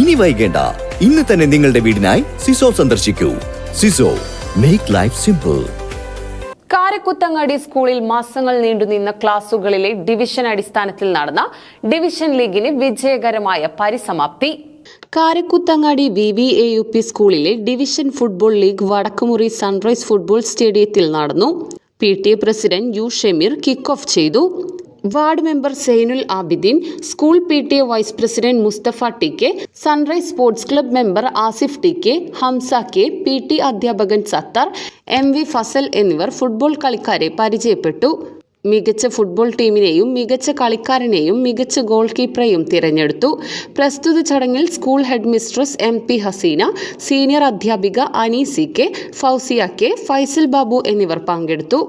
ഇനി വൈകേണ്ട. ഇന്ന് തന്നെ നിങ്ങളുടെ വീടിനായി സിസോ സന്ദർശിക്കൂ. Siso make life simple Karakkuthangadi സ്കൂളിൽ മാസങ്ങൾ നീണ്ടുനിന്ന ക്ലാസുകളിലെ ഡിവിഷൻ അടിസ്ഥാനത്തിൽ നടന്ന ഡിവിഷൻ ലീഗിന് വിജയകരമായ പരിസമാപ്തി. Karakkuthangadi V V A U P സ്കൂളിലെ division football league Vadakkumuri sunrise football സ്റ്റേഡിയത്തിൽ നടന്നു. P T A president U Shameer kick off ചെയ്തു. Ward member Zainul Abideen school P T A vice president Musthafa T K sunrise sports club member Asif T K Hamsa K P T അധ്യാപകൻ Sathar M V Fasal എന്നിവർ football കളിക്കാരെ പരിചയപ്പെട്ടു. മികച്ച football ടീമിനെയും മികച്ച കളിക്കാരനെയും മികച്ച goal കീപ്പറെയും തിരഞ്ഞെടുത്തു. പ്രസ്തുത ചടങ്ങിൽ school head mistress M P Haseena senior അധ്യാപിക അനീസി കെ ഫൗസിയ കെ ഫൈസൽ ബാബു എന്നിവർ പങ്കെടുത്തു.